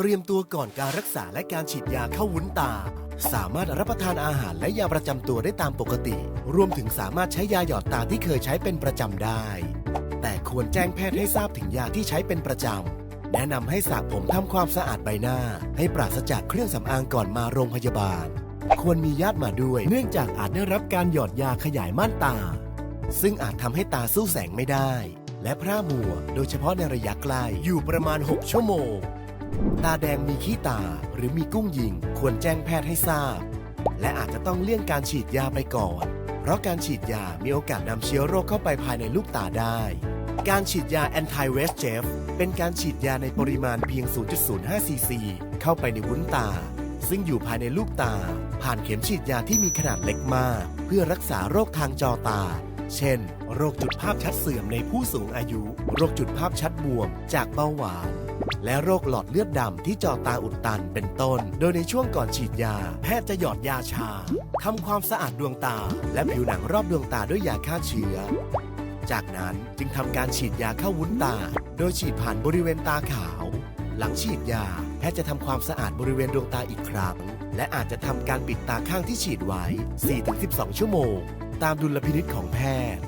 เตรียมตัวก่อนการรักษาและการฉีดยาเข้าวุ้นตา สามารถรับประทานอาหารและยาประจำตัวได้ตามปกติ รวมถึงสามารถใช้ยาหยอดตาที่เคยใช้เป็นประจำได้ แต่ควรแจ้งแพทย์ให้ทราบถึงยาที่ใช้เป็นประจำ แนะนำให้สระผมทำความสะอาดใบหน้า ให้ปราศจากเครื่องสำอางก่อนมาโรงพยาบาล ควรมีญาติมาด้วย เนื่องจากอาจได้รับการหยอดยาขยายม่านตา ซึ่งอาจทำให้ตาสู้แสงไม่ได้ และพร่ามัว โดยเฉพาะในระยะใกล้อยู่ประมาณ 6 ชั่วโมง ตาแดงมีขี้ตาหรือมีกุ้งยิงควรแจ้งแพทย์ให้ทราบ และอาจจะต้องเลี่ยงการฉีดยาไปก่อน เพราะการฉีดยามีโอกาสนำเชื้อโรคเข้าไปภายในลูกตาได้ การฉีดยา anti w e s t j e f เป็นการฉีดยาในปริมาณเพียง 0.05 ซีซีเข้าไปในวุ้นตา ซึ่งอยู่ภายในลูกตา ผ่านเข็มฉีดยาที่มีขนาดเล็กมาก เพื่อรักษาโรคทางจอตา เช่น โรคจุดภาพชัดเสื่อมในผู้สูงอายุ โรคจุดภาพชัดบวม จากเบาหวาน และโรคหลอดเลือดดำที่จอตาอุดตันเป็นต้น โดยในช่วงก่อนฉีดยา แพทย์จะหยอดยาชาทำความสะอาดดวงตา และผิวหนังรอบดวงตาด้วยยาฆ่าเชื้อ จากนั้นจึงทำการฉีดยาเข้าวุ้นตา โดยฉีดผ่านบริเวณตาขาว หลังฉีดยา แพทย์จะทำความสะอาดบริเวณดวงตาอีกครั้ง และอาจจะทำการปิดตาข้างที่ฉีดไว้ 4-12 ชั่วโมง ตามดุลพินิจของแพทย์